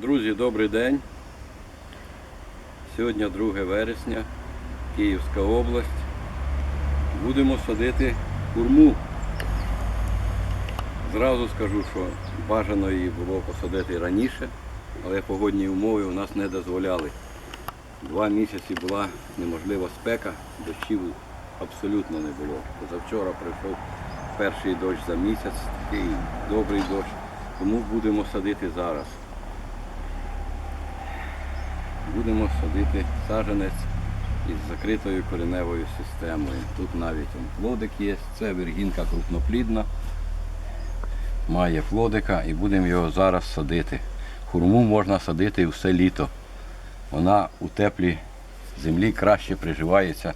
Друзі, добрий день. Сьогодні 2 вересня, Київська область. Будемо садити хурму. Зразу скажу, що бажано її було посадити раніше, але погодні умови у нас не дозволяли. Два місяці була неможлива спека, дощів абсолютно не було. Позавчора прийшов перший дощ за місяць, такий добрий дощ. Тому будемо садити зараз. Будемо садити саженець із закритою кореневою системою. Тут навіть плодик є, це вергінка крупноплідна, має плодика і будемо його зараз садити. Хурму можна садити все літо. Вона у теплій землі краще приживається,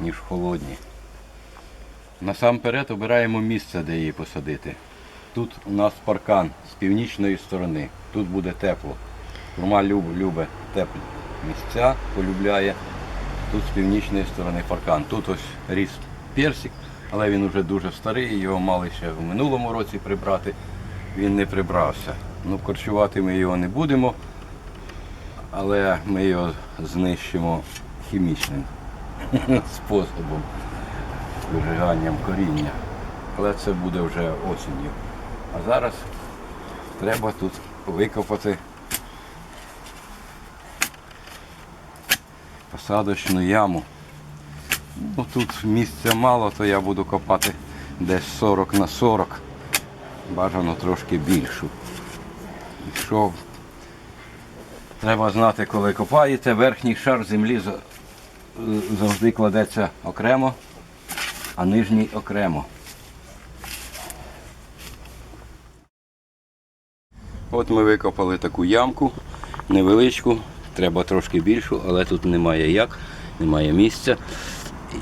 ніж в холодній. Насамперед обираємо місце, де її посадити. Тут у нас паркан з північної сторони. Тут буде тепло. Хурма люб- любить теплі місця, полюбляє. Тут з північної сторони паркан. Тут ось ріс персик, але він вже дуже старий, його мали ще в минулому році прибрати. Він не прибрався. Ну, корчувати ми його не будемо, але ми його знищимо хімічним способом, вижиганням коріння. Але це буде вже осінню. А зараз треба тут викопати посадочну яму. Ну, тут місця мало, то я буду копати десь 40 на 40. Бажано трошки більшу. Що треба знати, коли копаєте, верхній шар землі завжди кладеться окремо, а нижній окремо. От ми викопали таку ямку невеличку, треба трошки більшу, але тут немає як, немає місця. І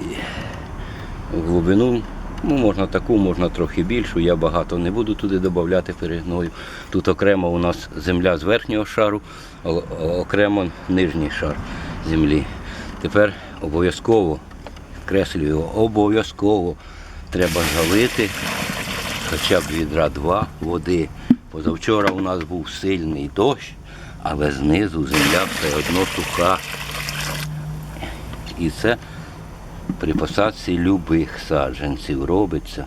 глибину ну, можна таку, можна трохи більшу. Я багато не буду туди додати перегною. Тут окремо у нас земля з верхнього шару, окремо нижній шар землі. Тепер обов'язково, креслюю, обов'язково треба залити хоча б відра два води. Позавчора у нас був сильний дощ, але знизу земля все одно суха. І це при посадці любих саджанців робиться.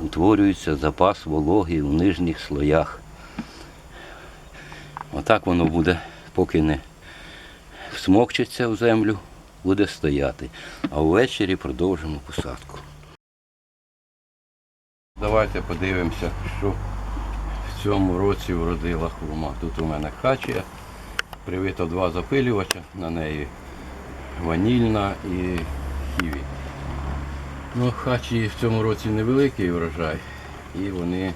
Утворюється запас вологи в нижніх слоях. Отак воно буде, поки не всмокчеться в землю, буде стояти. А ввечері продовжимо посадку. Давайте подивимося, що цьому році вродила хурма. Тут у мене хачія, привито два запилювача, на неї ванільна і ківі. Ну, хачії в цьому році невеликий врожай і вони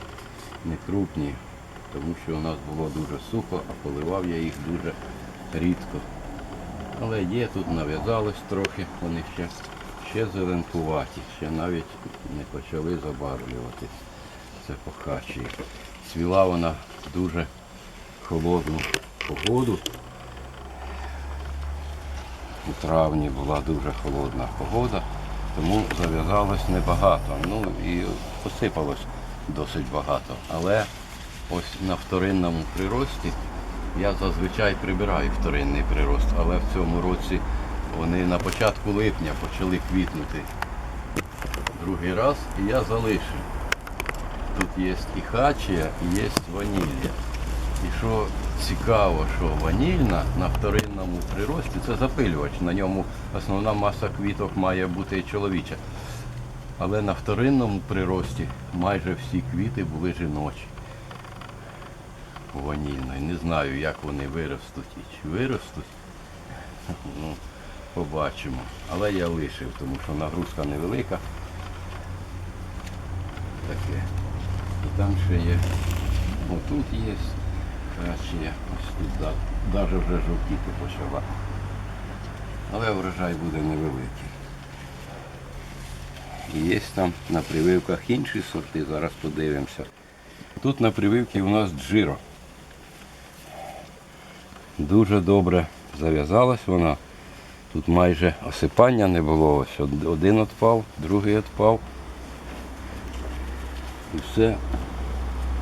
не крупні, тому що у нас було дуже сухо, а поливав я їх дуже рідко. Але є, тут нав'язалось трохи, вони ще, ще зеленкуваті, ще навіть не почали забарвлюватись. Це по хачії. Цвіла вона дуже холодну погоду. У травні була дуже холодна погода, тому зав'язалось небагато. Ну і посипалось досить багато. Але ось на вторинному прирості я зазвичай прибираю вторинний прирост, але в цьому році вони на початку липня почали квітнути другий раз і я залишив. Тут є і хачія, і є ванілля. І що цікаво, що ванільна на вторинному прирості це запилювач. На ньому основна маса квіток має бути чоловіча. Але на вторинному прирості майже всі квіти були жіночі. Ванільної. Не знаю, як вони виростуть і чи виростуть. Ну, побачимо. Але я лишив, тому що нагрузка невелика. Таке. Там ще є. Отут є кращі. Ось тут навіть вже жовтіти почала. Але врожай буде невеликий. Є там на прививках інші сорти, зараз подивимося. Тут на прививці у нас джиро. Дуже добре зав'язалась вона. Тут майже осипання не було. Ось один відпав, другий відпав. І все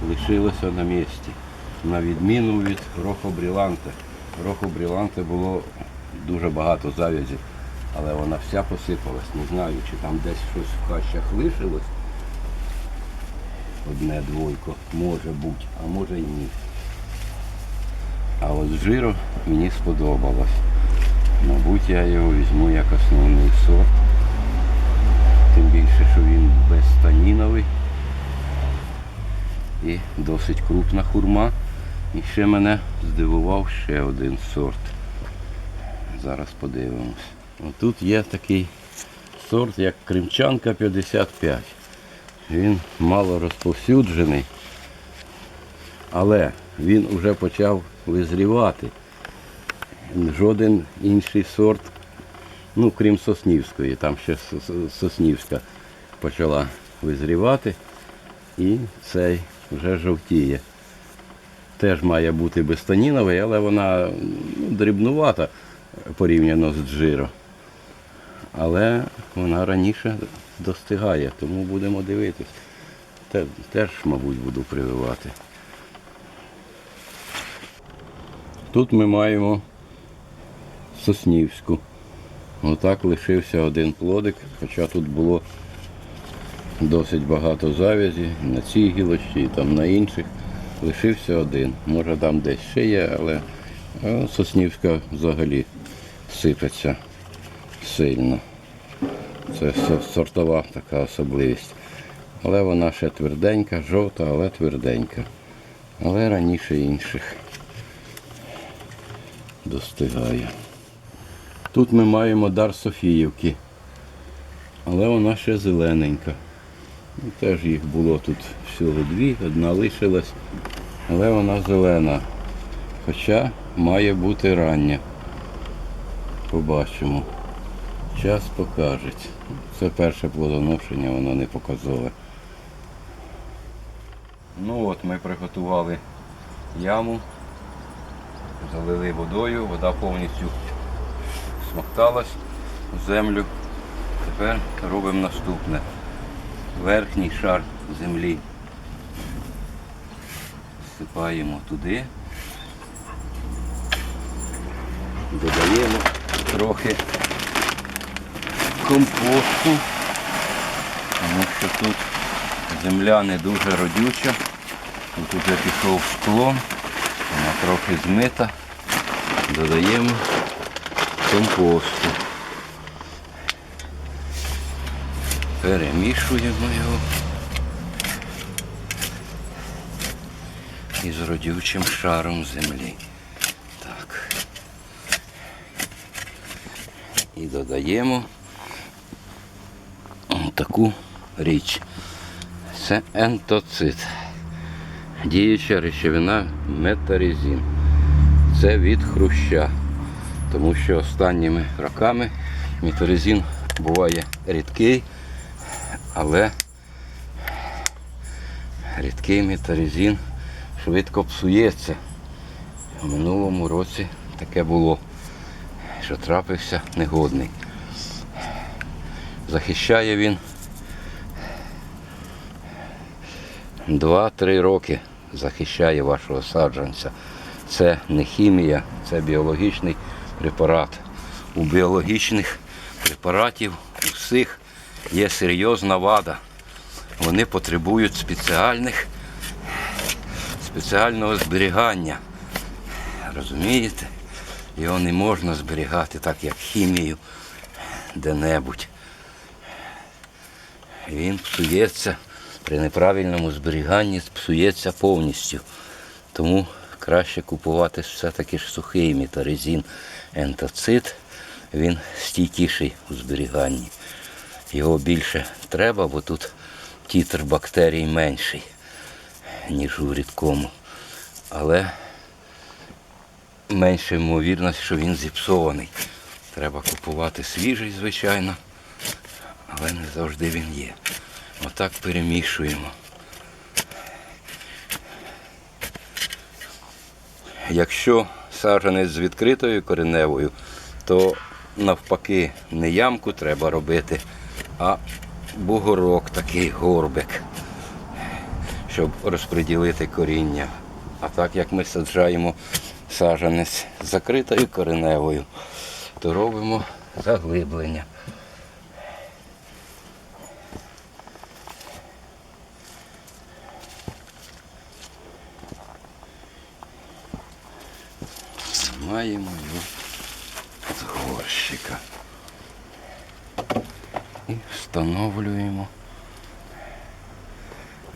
лишилося на місці. на відміну від Рохо Бріланте. Рохо Бріланте було дуже багато завязів, але вона вся посипалась. Не знаю, чи там десь щось в кащах лишилось. Одне двойко, може бути, а може і ні. А от з жиру мені сподобалось. Мабуть, я його візьму як основний сорт. Тим більше, що він безстаніновий і досить крупна хурма. І ще мене здивував ще один сорт. Зараз подивимось. Тут є такий сорт, як Кримчанка 55. Він мало розповсюджений, але він вже почав визрівати. Жоден інший сорт, ну крім Соснівської, там ще Сос- Сос- Соснівська почала визрівати і цей вже жовтіє. Теж має бути безстаніновий, але вона ну, дрібнувата порівняно з джиро. Але вона раніше достигає, тому будемо дивитись. Теж, мабуть, буду прививати. Тут ми маємо Соснівську. Отак лишився один плодик, хоча тут було досить багато завязі на цій гілочці і там на інших. Лишився один. Може там десь ще є, але Соснівська взагалі сипеться сильно. Це сортова така особливість. Але вона ще тверденька, жовта, але тверденька. Але раніше інших достигає. Тут ми маємо дар Софіївки, але вона ще зелененька. Ну, Теж їх було тут всього дві, одна лишилась, але вона зелена. Хоча має бути рання. Побачимо. Час покаже. Це перше плодоношення, воно не показове. Ну от ми приготували яму, залили водою, вода повністю смокталась в землю. Тепер робимо наступне. Верхній шар землі всипаємо туди. Додаємо трохи компосту, тому що тут земля не дуже родюча. Тут вже пішов склон, вона трохи змита. Додаємо компосту. Перемішуємо його із родючим шаром землі. Так. І додаємо таку річ. Це ентоцит. Діюча речовина метарізін. Це від хруща. Тому що останніми роками метарізін буває рідкий, але рідкий метарізін швидко псується. У минулому році таке було, що трапився негодний. Захищає він 2-3 роки захищає вашого саджанця. Це не хімія, це біологічний препарат. У біологічних препаратів у всіх є серйозна вада. Вони потребують спеціальних, спеціального зберігання. Розумієте? Його не можна зберігати так, як хімію де-небудь. Він псується при неправильному зберіганні, псується повністю. Тому краще купувати все-таки ж сухий мітарезін ентоцит. Він стійкіший у зберіганні. Його більше треба, бо тут тітр бактерій менший, ніж у рідкому. Але менша ймовірність, що він зіпсований. Треба купувати свіжий, звичайно, але не завжди він є. Отак перемішуємо. Якщо саджанець з відкритою кореневою, то навпаки не ямку треба робити, а бугорок такий горбик, щоб розподілити коріння А так як ми саджаємо саджанець закритою кореневою, то робимо заглиблення. Маємо його з горщика. І встановлюємо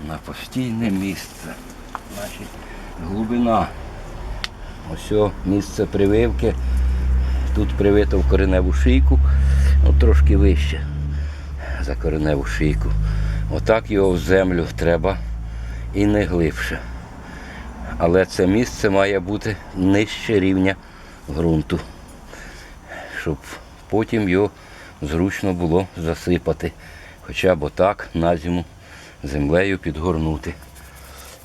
на постійне місце. Значить, глибина. Ось місце прививки. Тут привито в кореневу шийку, ну, трошки вище за кореневу шийку. Отак його в землю треба і не глибше. Але це місце має бути нижче рівня ґрунту, щоб потім його зручно було засипати. Хоча б отак на зиму землею підгорнути.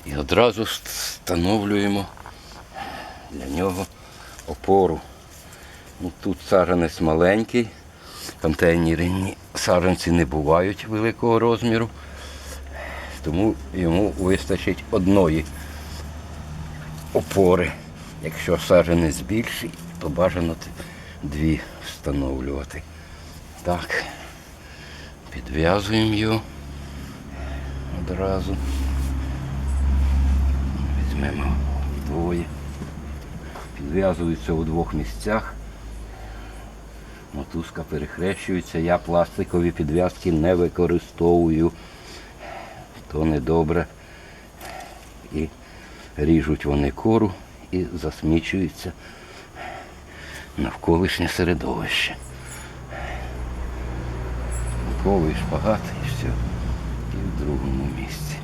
І одразу встановлюємо для нього опору. Ну, Тут саджанець маленький, контейнерні саджанці не бувають великого розміру, тому йому вистачить одної опори. Якщо саджанець більший, то бажано дві встановлювати. Так, підв'язуємо його одразу. Візьмемо двоє. Підв'язується у двох місцях. Мотузка перехрещується. Я пластикові підв'язки не використовую. То недобре. І ріжуть вони кору і засмічується навколишнє середовище. Ковий шпагат і все. І в другому місці.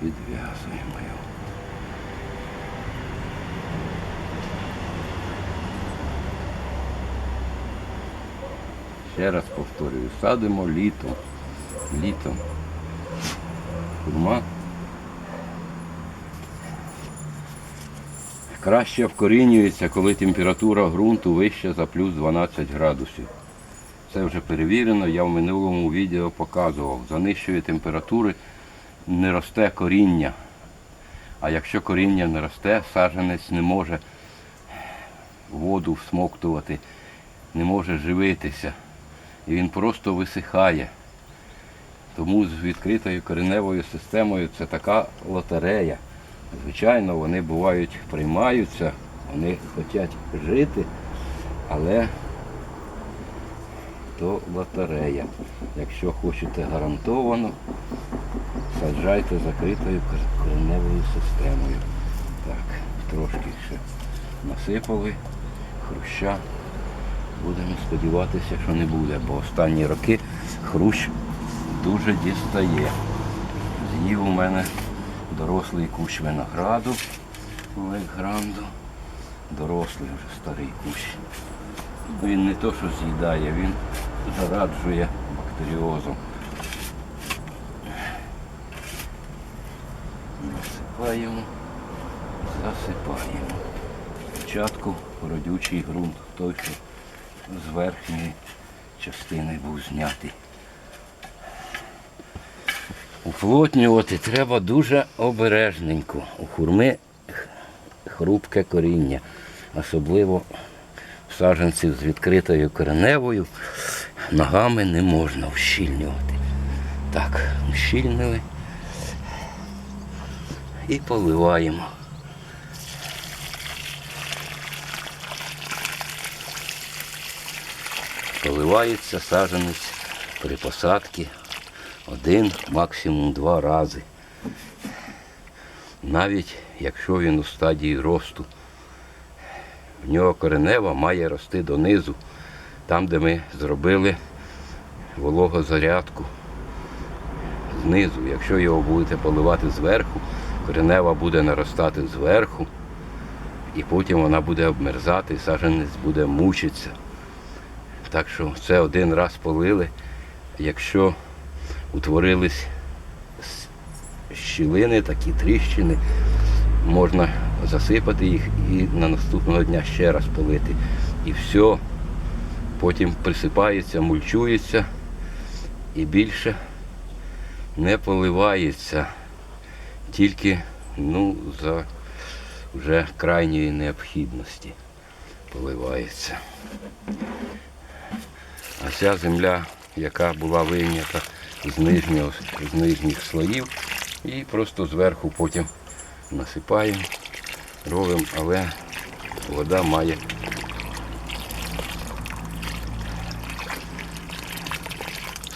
Підв'язуємо його. Ще раз повторюю, садимо літом. Літом. Хурма. Краще вкорінюється, коли температура ґрунту вища за плюс 12 градусів. Це вже перевірено, я в минулому відео показував. За нижчої температури не росте коріння. А якщо коріння не росте, саджанець не може воду всмоктувати, не може живитися. І він просто висихає. Тому з відкритою кореневою системою це така лотерея. Звичайно, вони бувають, приймаються, вони хочуть жити, але то лотерея. Якщо хочете гарантовано, саджайте закритою кореневою системою. Так, трошки ще насипали хруща. Будемо сподіватися, що не буде, бо останні роки хрущ дуже дістає. З'їв у мене дорослий кущ винограду Олегранду. Дорослий вже старий кущ. Він не то, що з'їдає, він зараджує бактеріозом. Насипаємо, засипаємо. Спочатку родючий ґрунт, той, що з верхньої частини був знятий. Уплотнювати треба дуже обережненько. У хурми хрупке коріння, особливо в саджанців з відкритою кореневою, ногами не можна ущільнювати. Так, ущільнили і поливаємо. Поливається саджанець при посадці один, максимум два рази. Навіть якщо він у стадії росту, в нього коренева має рости донизу, там, де ми зробили вологозарядку знизу. Якщо його будете поливати зверху, коренева буде наростати зверху, і потім вона буде обмерзати, і саджанець буде мучитися. Так що це один раз полили. Якщо утворились щілини, такі тріщини, можна засипати їх і на наступного дня ще раз полити. І все, потім присипається, мульчується і більше не поливається тільки ну, за вже крайньої необхідності поливається. А ця земля, яка була вийнята з, нижнього, з нижніх слоїв, і просто зверху потім насипаємо, робимо, але вода має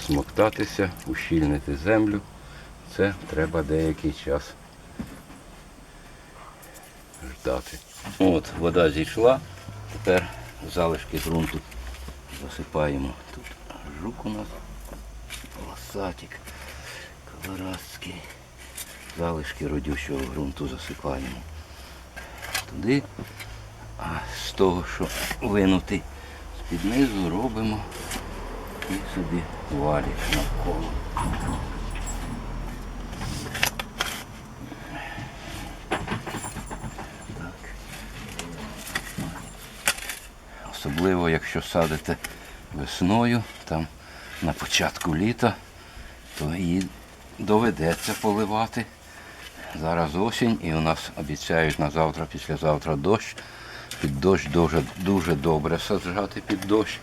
смоктатися, ущільнити землю. Це треба деякий час ждати. От, вода зійшла, тепер залишки ґрунту засипаємо. Тут жук у нас, полосатик, колорадський. Залишки родючого ґрунту засипаємо. Туди, а з того, що винутий з-під низу, робимо і собі валік навколо. Особливо, якщо садите весною, там на початку літа, то її доведеться поливати. Зараз осінь і у нас обіцяють на завтра, післязавтра дощ. Під дощ дуже, дуже добре саджати під дощ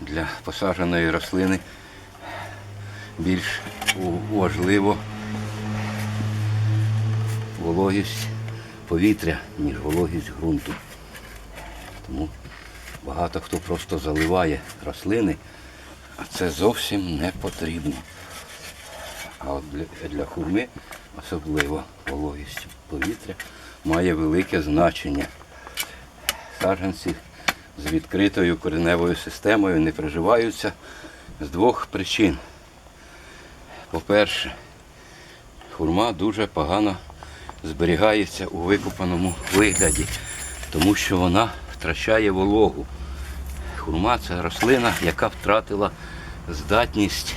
для посадженої рослини. Більш важливо вологість повітря, ніж вологість ґрунту. Тому багато хто просто заливає рослини, а це зовсім не потрібно. А от для, для хурми особливо вологість повітря має велике значення. Саджанці з відкритою кореневою системою не приживаються з двох причин. По-перше, хурма дуже погано зберігається у викопаному вигляді, тому що вона втрачає вологу. Хурма це рослина, яка втратила здатність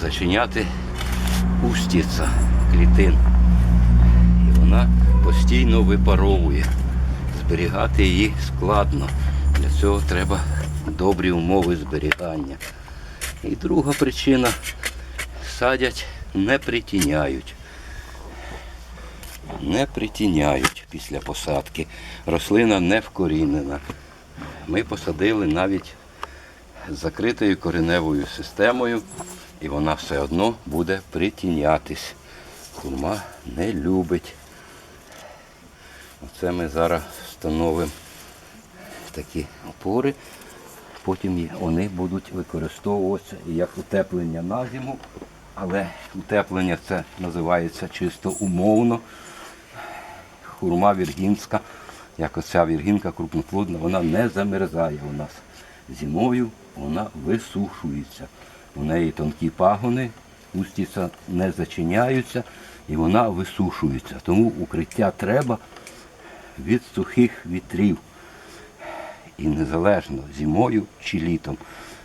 зачиняти устіця клітин. І вона постійно випаровує. Зберігати її складно. Для цього треба добрі умови зберігання. І друга причина садять, не притіняють. Не притіняють після посадки. Рослина не вкорінена. Ми посадили навіть з закритою кореневою системою, і вона все одно буде притінятись. Хурма не любить. Оце ми зараз встановимо такі опори. Потім вони будуть використовуватися як утеплення на зиму, але утеплення це називається чисто умовно. Хурма віргінська, як оця віргінка крупноплодна, вона не замерзає у нас. Зимою вона висушується. У неї тонкі пагони, устіця не зачиняються і вона висушується. Тому укриття треба від сухих вітрів. І незалежно зимою чи літом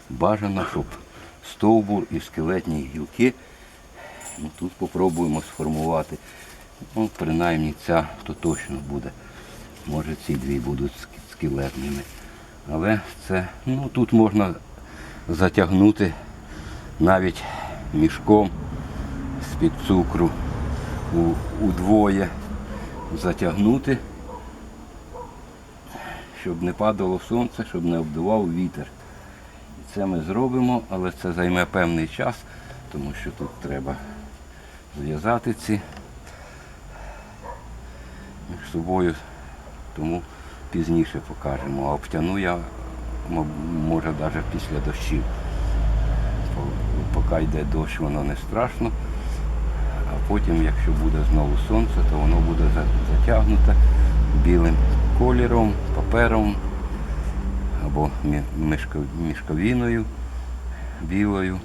бажано, щоб стовбур і скелетні гілки, ну, тут спробуємо сформувати. Ну, принаймні ця то точно буде. Може ці дві будуть ск- скелетними. Але це, ну тут можна затягнути навіть мішком з-під цукру удвоє затягнути щоб не падало сонце, щоб не обдував вітер. Це ми зробимо, але це займе певний час, тому що тут треба зв'язати ці між собою, тому пізніше покажемо. А обтяну я, може, навіть після дощів. По- Поки йде дощ, воно не страшно. А потім, якщо буде знову сонце, то воно буде затягнуте білим кольором, папером або мішковіною білою.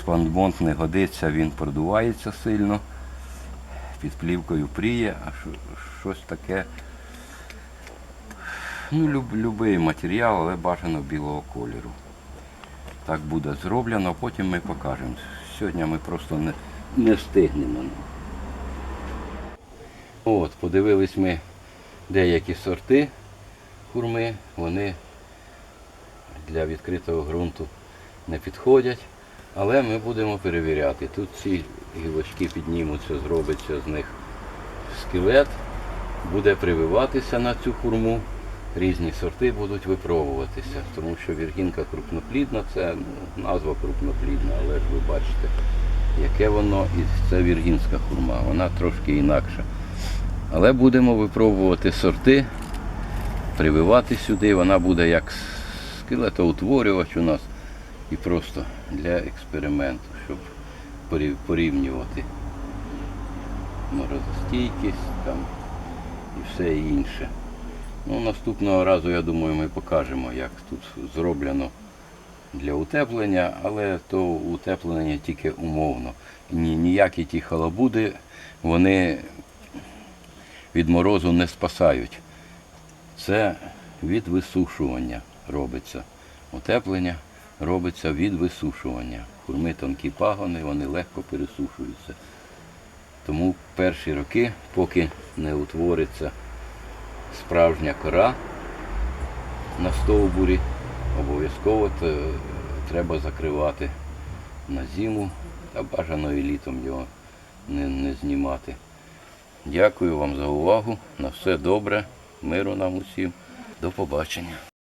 Спанбонд не годиться, він продувається сильно, під плівкою пріє, а щось таке. Ну, люб, любий матеріал, але бажано білого кольору. Так буде зроблено, потім ми покажемо. Сьогодні ми просто не, не встигнемо. От, подивились ми деякі сорти хурми, вони для відкритого ґрунту не підходять. Але ми будемо перевіряти. Тут ці гілочки піднімуться, зробиться з них скелет, буде прививатися на цю хурму. Різні сорти будуть випробуватися, тому що віргінка крупноплідна, це ну, назва крупноплідна, але ж ви бачите, яке воно, і це віргінська хурма, вона трошки інакша. Але будемо випробувати сорти, прививати сюди, вона буде як скелетоутворювач у нас і просто для експерименту, щоб порів- порівнювати морозостійкість там і все інше. Ну, наступного разу, я думаю, ми покажемо, як тут зроблено для утеплення, але то утеплення тільки умовно. Ні, ніякі ті халабуди, вони від морозу не спасають. Це від висушування робиться. Утеплення робиться від висушування. Хурми тонкі пагони, вони легко пересушуються. Тому перші роки, поки не утвориться справжня кора на стовбурі, обов'язково треба закривати на зиму, та бажано і літом його не, не знімати. Дякую вам за увагу. На все добре. Миру нам усім. До побачення.